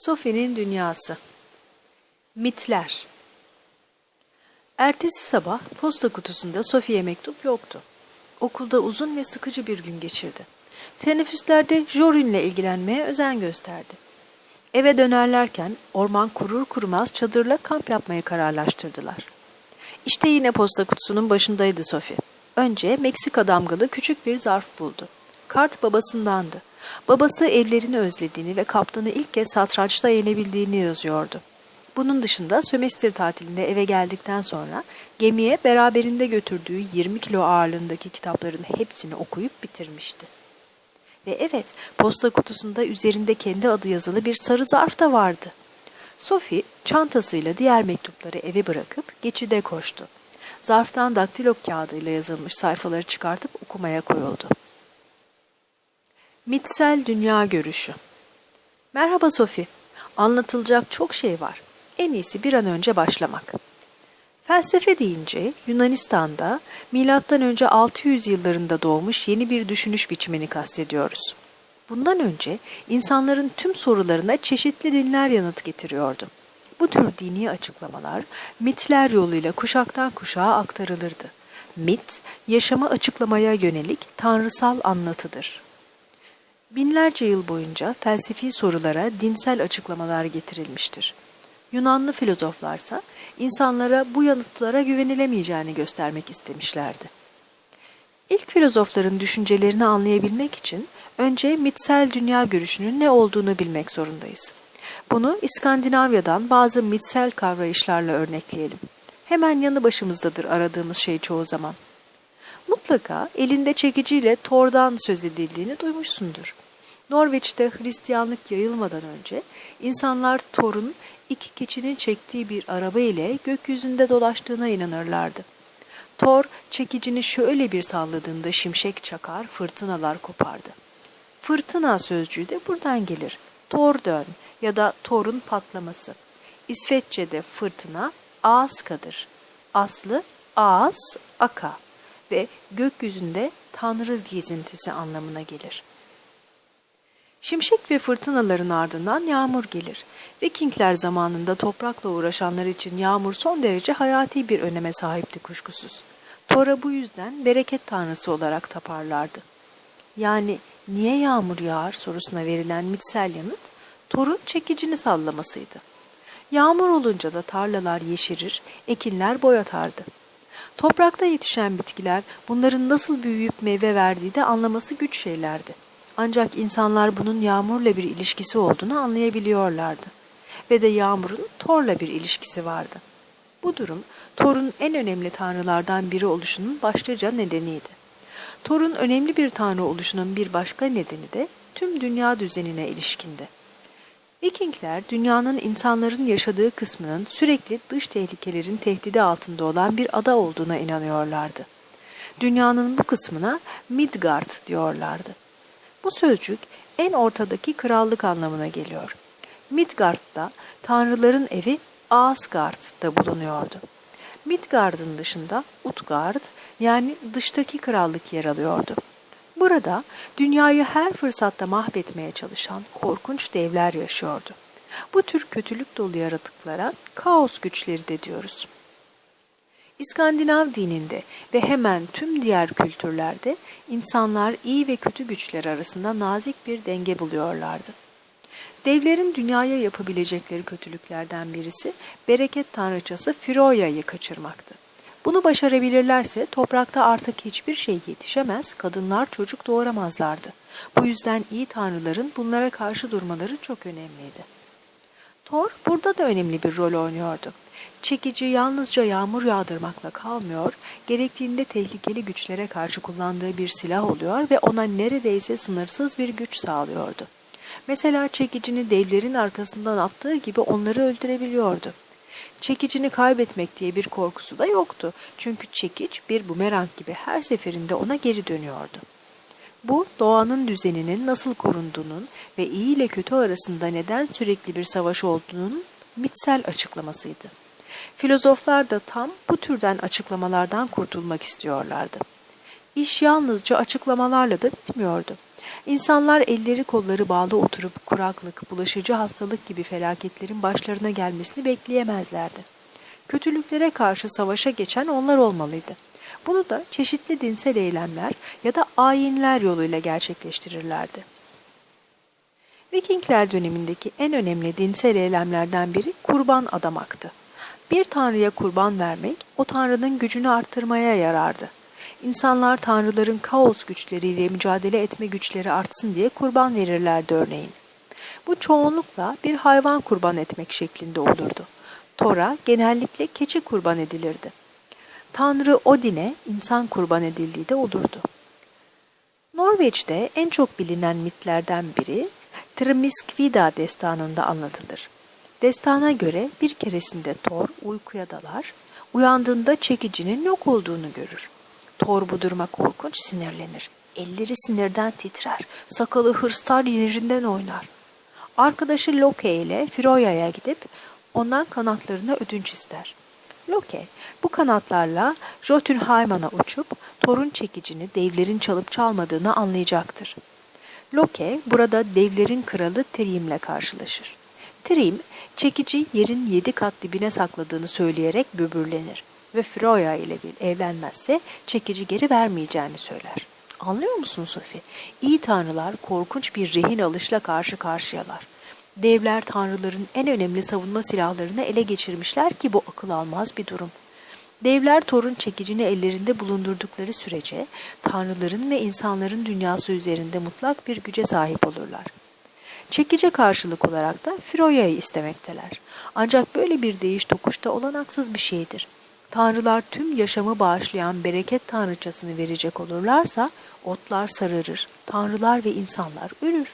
Sophie'nin Dünyası Mitler Ertesi sabah posta kutusunda Sophie'ye mektup yoktu. Okulda uzun ve sıkıcı bir gün geçirdi. Teneffüslerde Jorin'le ilgilenmeye özen gösterdi. Eve dönerlerken orman kurur kurmaz çadırla kamp yapmayı kararlaştırdılar. İşte yine posta kutusunun başındaydı Sophie. Önce Meksika damgalı küçük bir zarf buldu. Kart babasındandı. Babası evlerini özlediğini ve kaptanı ilk kez satrançta yenebildiğini yazıyordu. Bunun dışında sömestr tatilinde eve geldikten sonra gemiye beraberinde götürdüğü 20 kilo ağırlığındaki kitapların hepsini okuyup bitirmişti. Ve evet, posta kutusunda üzerinde kendi adı yazılı bir sarı zarf da vardı. Sophie çantasıyla diğer mektupları eve bırakıp geçide koştu. Zarftan daktilo kağıdıyla yazılmış sayfaları çıkartıp okumaya koyuldu. Mitsel Dünya Görüşü Merhaba Sophie. Anlatılacak çok şey var. En iyisi bir an önce başlamak. Felsefe deyince Yunanistan'da M.Ö. 600 yıllarında doğmuş yeni bir düşünüş biçimini kastediyoruz. Bundan önce insanların tüm sorularına çeşitli dinler yanıt getiriyordu. Bu tür dini açıklamalar mitler yoluyla kuşaktan kuşağa aktarılırdı. Mit, yaşamı açıklamaya yönelik tanrısal anlatıdır. Binlerce yıl boyunca felsefi sorulara dinsel açıklamalar getirilmiştir. Yunanlı filozoflarsa insanlara bu yanıtlara güvenilemeyeceğini göstermek istemişlerdi. İlk filozofların düşüncelerini anlayabilmek için önce mitsel dünya görüşünün ne olduğunu bilmek zorundayız. Bunu İskandinavya'dan bazı mitsel kavrayışlarla örnekleyelim. Hemen yanı başımızdadır aradığımız şey çoğu zaman. Mutlaka elinde çekiciyle Thor'dan söz edildiğini duymuşsundur. Norveç'te Hristiyanlık yayılmadan önce insanlar Thor'un iki keçinin çektiği bir araba ile gökyüzünde dolaştığına inanırlardı. Thor çekicini şöyle bir salladığında şimşek çakar, fırtınalar kopardı. Fırtına sözcüğü de buradan gelir. Thor dön ya da Thor'un patlaması. İsveççe'de fırtına Aaska'dır. Aslı Aas, Aka ve gökyüzünde tanrı gezintisi anlamına gelir. Şimşek ve fırtınaların ardından yağmur gelir. Vikingler zamanında toprakla uğraşanlar için yağmur son derece hayati bir öneme sahipti kuşkusuz. Thor'a bu yüzden bereket tanrısı olarak taparlardı. Yani niye yağmur yağar sorusuna verilen mitsel yanıt, Thor'un çekicini sallamasıydı. Yağmur olunca da tarlalar yeşerir, ekinler boyatardı. Toprakta yetişen bitkiler bunların nasıl büyüyüp meyve verdiği de anlaması güç şeylerdi. Ancak insanlar bunun yağmurla bir ilişkisi olduğunu anlayabiliyorlardı. Ve de yağmurun Thor'la bir ilişkisi vardı. Bu durum Thor'un en önemli tanrılardan biri oluşunun başlıca nedeniydi. Thor'un önemli bir tanrı oluşunun bir başka nedeni de tüm dünya düzenine ilişkindi. Vikingler dünyanın insanların yaşadığı kısmının sürekli dış tehlikelerin tehdidi altında olan bir ada olduğuna inanıyorlardı. Dünyanın bu kısmına Midgard diyorlardı. Bu sözcük en ortadaki krallık anlamına geliyor. Midgard'da tanrıların evi Asgard'da bulunuyordu. Midgard'ın dışında Utgard yani dıştaki krallık yer alıyordu. Burada dünyayı her fırsatta mahvetmeye çalışan korkunç devler yaşıyordu. Bu tür kötülük dolu yaratıklara kaos güçleri de diyoruz. İskandinav dininde ve hemen tüm diğer kültürlerde insanlar iyi ve kötü güçler arasında nazik bir denge buluyorlardı. Devlerin dünyaya yapabilecekleri kötülüklerden birisi bereket tanrıçası Firoya'yı kaçırmaktı. Bunu başarabilirlerse toprakta artık hiçbir şey yetişemez, kadınlar çocuk doğuramazlardı. Bu yüzden iyi tanrıların bunlara karşı durmaları çok önemliydi. Thor burada da önemli bir rol oynuyordu. Çekici yalnızca yağmur yağdırmakla kalmıyor, gerektiğinde tehlikeli güçlere karşı kullandığı bir silah oluyor ve ona neredeyse sınırsız bir güç sağlıyordu. Mesela çekicini devlerin arkasından attığı gibi onları öldürebiliyordu. Çekicini kaybetmek diye bir korkusu da yoktu. Çünkü çekiç bir bumerang gibi her seferinde ona geri dönüyordu. Bu doğanın düzeninin nasıl korunduğunun ve iyi ile kötü arasında neden sürekli bir savaş olduğunun mitsel açıklamasıydı. Filozoflar da tam bu türden açıklamalardan kurtulmak istiyorlardı. İş yalnızca açıklamalarla da bitmiyordu. İnsanlar elleri kolları bağlı oturup kuraklık, bulaşıcı hastalık gibi felaketlerin başlarına gelmesini bekleyemezlerdi. Kötülüklere karşı savaşa geçen onlar olmalıydı. Bunu da çeşitli dinsel eylemler ya da ayinler yoluyla gerçekleştirirlerdi. Vikingler dönemindeki en önemli dinsel eylemlerden biri kurban adamaktı. Bir tanrıya kurban vermek o tanrının gücünü arttırmaya yarardı. İnsanlar tanrıların kaos güçleriyle mücadele etme güçleri artsın diye kurban verirlerdi örneğin. Bu çoğunlukla bir hayvan kurban etmek şeklinde olurdu. Tora genellikle keçi kurban edilirdi. Tanrı Odin'e insan kurban edildiği de olurdu. Norveç'te en çok bilinen mitlerden biri Trimiskvida destanında anlatılır. Destana göre bir keresinde Thor uykuya dalar, uyandığında çekicinin yok olduğunu görür. Thor bu korkunç sinirlenir. Elleri sinirden titrer, sakalı hırstar yerinden oynar. Arkadaşı Loke ile Freyya'ya gidip ondan kanatlarına ödünç ister. Loke bu kanatlarla Jotunheimen'a uçup Thor'un çekicini devlerin çalıp çalmadığını anlayacaktır. Loke burada devlerin kralı Thrym'le karşılaşır. Thrym, çekici yerin yedi kat dibine sakladığını söyleyerek böbürlenir ve Freya ile bir evlenmezse çekici geri vermeyeceğini söyler. Anlıyor musun Sophie? İyi tanrılar korkunç bir rehin alışla karşı karşıyalar. Devler tanrıların en önemli savunma silahlarını ele geçirmişler ki bu akıl almaz bir durum. Devler torun çekicini ellerinde bulundurdukları sürece tanrıların ve insanların dünyası üzerinde mutlak bir güce sahip olurlar. Çekice karşılık olarak da Firoya'yı istemekteler. Ancak böyle bir değiş tokuşta olanaksız bir şeydir. Tanrılar tüm yaşamı bağışlayan bereket tanrıçasını verecek olurlarsa otlar sararır, tanrılar ve insanlar ölür.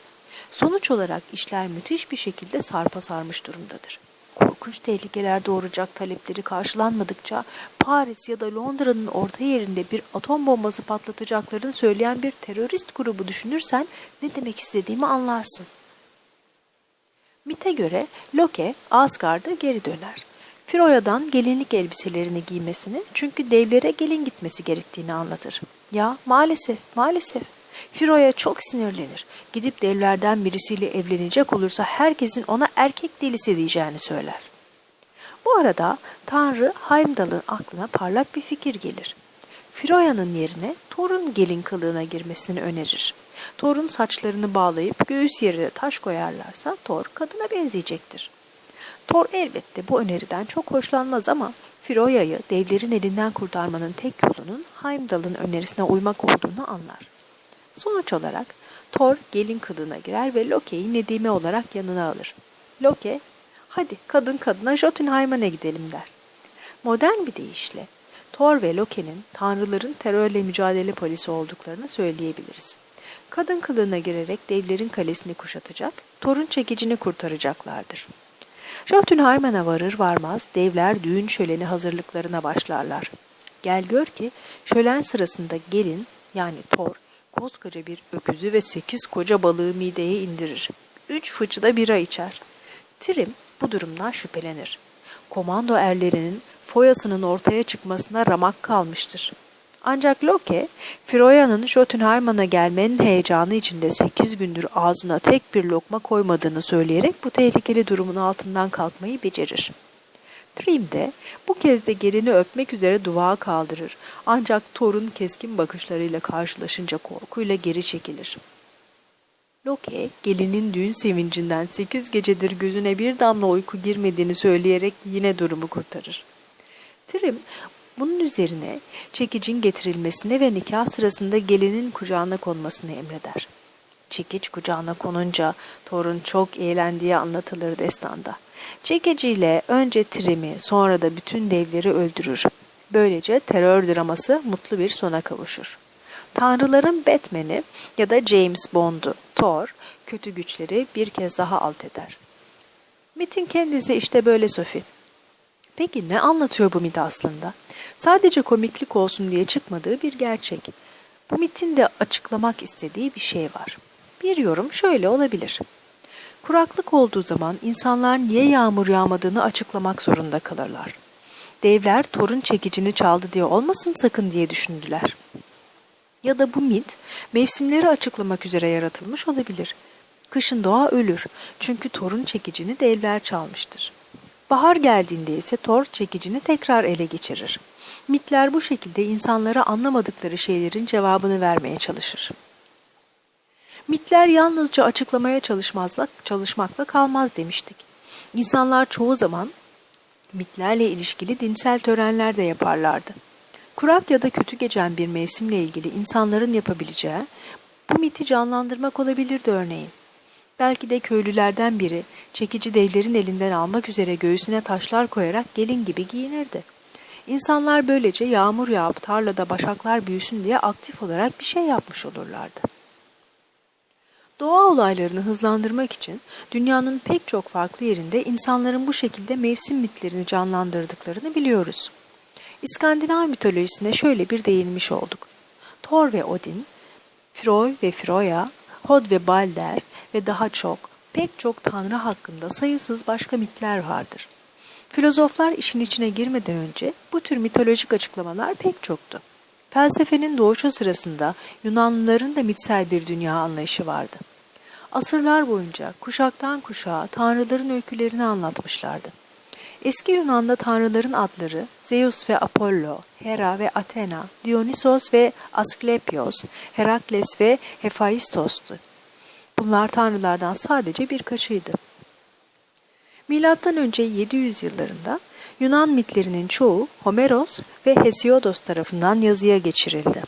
Sonuç olarak işler müthiş bir şekilde sarpa sarmış durumdadır. Korkunç tehlikeler doğuracak talepleri karşılanmadıkça Paris ya da Londra'nın orta yerinde bir atom bombası patlatacaklarını söyleyen bir terörist grubu düşünürsen ne demek istediğimi anlarsın. Mite göre Loke Asgard'a geri döner. Firoya'dan gelinlik elbiselerini giymesini çünkü devlere gelin gitmesi gerektiğini anlatır. Ya maalesef maalesef Firoya çok sinirlenir. Gidip devlerden birisiyle evlenecek olursa herkesin ona erkek delisi diyeceğini söyler. Bu arada Tanrı Heimdall'ın aklına parlak bir fikir gelir. Firoya'nın yerine Thor'un gelin kılığına girmesini önerir. Thor'un saçlarını bağlayıp göğüs yerine taş koyarlarsa Thor kadına benzeyecektir. Thor elbette bu öneriden çok hoşlanmaz ama Firoya'yı devlerin elinden kurtarmanın tek yolunun Heimdall'ın önerisine uymak olduğunu anlar. Sonuç olarak Thor gelin kılığına girer ve Loki'yi Nedime olarak yanına alır. Loki, hadi kadın kadına Jotunheim'a gidelim der. Modern bir deyişle Thor ve Loki'nin tanrıların terörle mücadele polisi olduklarını söyleyebiliriz. Kadın kılığına girerek devlerin kalesini kuşatacak, Thor'un çekicini kurtaracaklardır. Jotunheim'a varır varmaz devler düğün şöleni hazırlıklarına başlarlar. Gel gör ki şölen sırasında gelin yani Thor koskoca bir öküzü ve sekiz koca balığı mideye indirir. Üç fıçıda bira içer. Trim bu durumdan şüphelenir. Komando erlerinin foyasının ortaya çıkmasına ramak kalmıştır. Ancak Loke, Freuya'nın Jotunheimen'a gelmenin heyecanı içinde sekiz gündür ağzına tek bir lokma koymadığını söyleyerek bu tehlikeli durumun altından kalkmayı becerir. Trim de bu kez de gelini öpmek üzere duvağı kaldırır. Ancak Thor'un keskin bakışlarıyla karşılaşınca korkuyla geri çekilir. Loki, gelinin düğün sevincinden sekiz gecedir gözüne bir damla uyku girmediğini söyleyerek yine durumu kurtarır. Trim, bunun üzerine çekicin getirilmesine ve nikah sırasında gelinin kucağına konmasını emreder. Çekiç kucağına konunca Thor'un çok eğlendiği anlatılır destanda. Çekiciyle önce Trim'i sonra da bütün devleri öldürür. Böylece terör draması mutlu bir sona kavuşur. Tanrıların Batman'i ya da James Bond'u Thor kötü güçleri bir kez daha alt eder. Mitin kendisi işte böyle Sophie. Peki ne anlatıyor bu mit aslında? Sadece komiklik olsun diye çıkmadığı bir gerçek. Bu mitin de açıklamak istediği bir şey var. Bir yorum şöyle olabilir. Kuraklık olduğu zaman insanlar niye yağmur yağmadığını açıklamak zorunda kalırlar. Devler torun çekicini çaldı diye olmasın sakın diye düşündüler. Ya da bu mit mevsimleri açıklamak üzere yaratılmış olabilir. Kışın doğa ölür çünkü torun çekicini devler çalmıştır. Bahar geldiğinde ise Thor çekicini tekrar ele geçirir. Mitler bu şekilde insanlara anlamadıkları şeylerin cevabını vermeye çalışır. Mitler yalnızca açıklamaya çalışmazla, çalışmakla kalmaz demiştik. İnsanlar çoğu zaman mitlerle ilişkili dinsel törenler de yaparlardı. Kurak ya da kötü geçen bir mevsimle ilgili insanların yapabileceği bu miti canlandırmak olabilirdi örneğin. Belki de köylülerden biri çekici devlerin elinden almak üzere göğsüne taşlar koyarak gelin gibi giyinirdi. İnsanlar böylece yağmur yağıp tarlada başaklar büyüsün diye aktif olarak bir şey yapmış olurlardı. Doğa olaylarını hızlandırmak için dünyanın pek çok farklı yerinde insanların bu şekilde mevsim mitlerini canlandırdıklarını biliyoruz. İskandinav mitolojisine şöyle bir değinmiş olduk. Thor ve Odin, Frey ve Freya, Hod ve Balder ve daha çok pek çok tanrı hakkında sayısız başka mitler vardır. Filozoflar işin içine girmeden önce bu tür mitolojik açıklamalar pek çoktu. Felsefenin doğuşu sırasında Yunanlıların da mitsel bir dünya anlayışı vardı. Asırlar boyunca kuşaktan kuşağa tanrıların öykülerini anlatmışlardı. Eski Yunan'da tanrıların adları Zeus ve Apollo, Hera ve Athena, Dionysos ve Asklepios, Herakles ve Hephaistos'tu. Bunlar tanrılardan sadece birkaçıydı. Milattan önce 700 yıllarında Yunan mitlerinin çoğu Homeros ve Hesiodos tarafından yazıya geçirildi.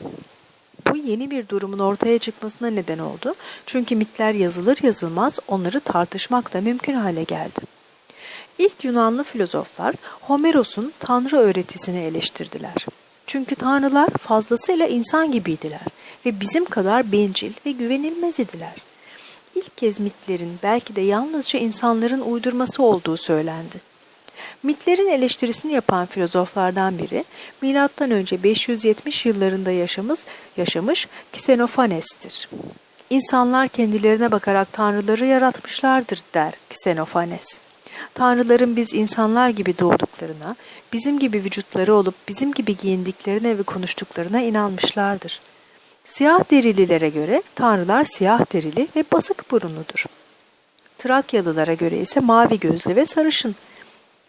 Bu yeni bir durumun ortaya çıkmasına neden oldu. Çünkü mitler yazılır yazılmaz onları tartışmak da mümkün hale geldi. İlk Yunanlı filozoflar Homeros'un tanrı öğretisini eleştirdiler. Çünkü tanrılar fazlasıyla insan gibiydiler ve bizim kadar bencil ve güvenilmez idiler. İlk kez mitlerin belki de yalnızca insanların uydurması olduğu söylendi. Mitlerin eleştirisini yapan filozoflardan biri M.Ö. 570 yıllarında yaşamış, yaşamış Ksenophanes'tir. İnsanlar kendilerine bakarak tanrıları yaratmışlardır der Ksenophanes. Tanrıların biz insanlar gibi doğduklarına, bizim gibi vücutları olup bizim gibi giyindiklerine ve konuştuklarına inanmışlardır. Siyah derililere göre tanrılar siyah derili ve basık burunludur. Trakyalılara göre ise mavi gözlü ve sarışın.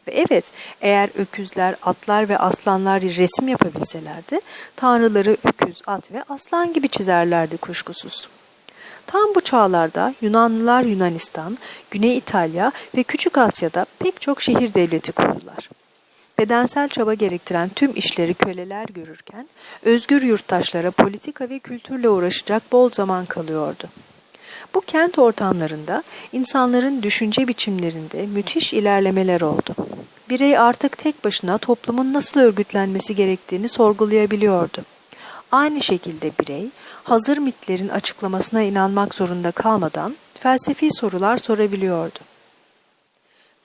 Ve evet, eğer öküzler, atlar ve aslanlar resim yapabilselerdi, tanrıları öküz, at ve aslan gibi çizerlerdi kuşkusuz. Tam bu çağlarda Yunanlılar Yunanistan, Güney İtalya ve Küçük Asya'da pek çok şehir devleti kurdular. Bedensel çaba gerektiren tüm işleri köleler görürken, özgür yurttaşlara politika ve kültürle uğraşacak bol zaman kalıyordu. Bu kent ortamlarında insanların düşünce biçimlerinde müthiş ilerlemeler oldu. Birey artık tek başına toplumun nasıl örgütlenmesi gerektiğini sorgulayabiliyordu. Aynı şekilde birey, hazır mitlerin açıklamasına inanmak zorunda kalmadan felsefi sorular sorabiliyordu.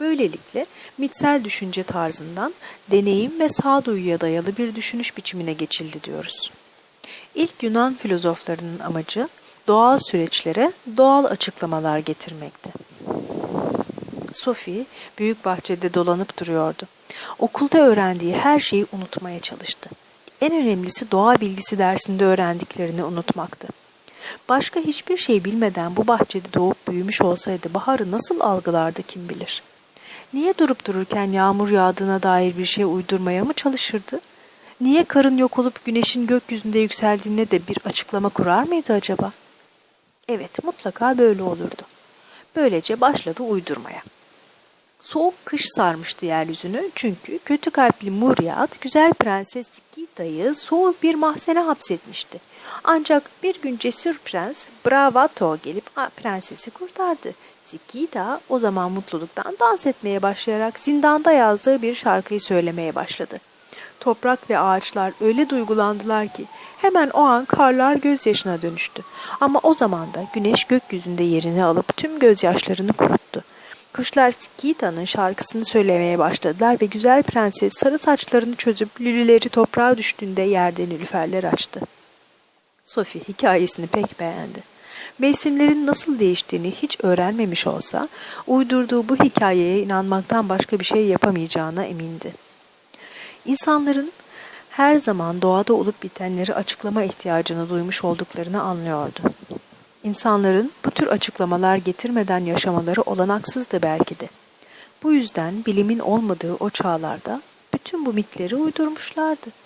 Böylelikle mitsel düşünce tarzından deneyim ve sağduyuya dayalı bir düşünüş biçimine geçildi diyoruz. İlk Yunan filozoflarının amacı doğal süreçlere doğal açıklamalar getirmekti. Sophie büyük bahçede dolanıp duruyordu. Okulda öğrendiği her şeyi unutmaya çalıştı. En önemlisi doğa bilgisi dersinde öğrendiklerini unutmaktı. Başka hiçbir şey bilmeden bu bahçede doğup büyümüş olsaydı baharı nasıl algılardı kim bilir. Niye durup dururken yağmur yağdığına dair bir şey uydurmaya mı çalışırdı? Niye karın yok olup güneşin gökyüzünde yükseldiğine de bir açıklama kurar mıydı acaba? Evet, mutlaka böyle olurdu. Böylece başladı uydurmaya. Soğuk kış sarmıştı yeryüzünü çünkü kötü kalpli Muryat güzel prenses Gita'yı soğuk bir mahzene hapsetmişti. Ancak bir gün cesur prens Bravato gelip prensesi kurtardı. Zikida o zaman mutluluktan dans etmeye başlayarak zindanda yazdığı bir şarkıyı söylemeye başladı. Toprak ve ağaçlar öyle duygulandılar ki hemen o an karlar gözyaşına dönüştü. Ama o zaman da güneş gökyüzünde yerini alıp tüm gözyaşlarını kuruttu. Kuşlar Sikita'nın şarkısını söylemeye başladılar ve güzel prenses sarı saçlarını çözüp lülüleri toprağa düştüğünde yerde nilüferler açtı. Sophie hikayesini pek beğendi. Mevsimlerin nasıl değiştiğini hiç öğrenmemiş olsa, uydurduğu bu hikayeye inanmaktan başka bir şey yapamayacağına emindi. İnsanların her zaman doğada olup bitenleri açıklama ihtiyacını duymuş olduklarını anlıyordu. İnsanların bu tür açıklamalar getirmeden yaşamaları olanaksızdı belki de. Bu yüzden bilimin olmadığı o çağlarda bütün bu mitleri uydurmuşlardı.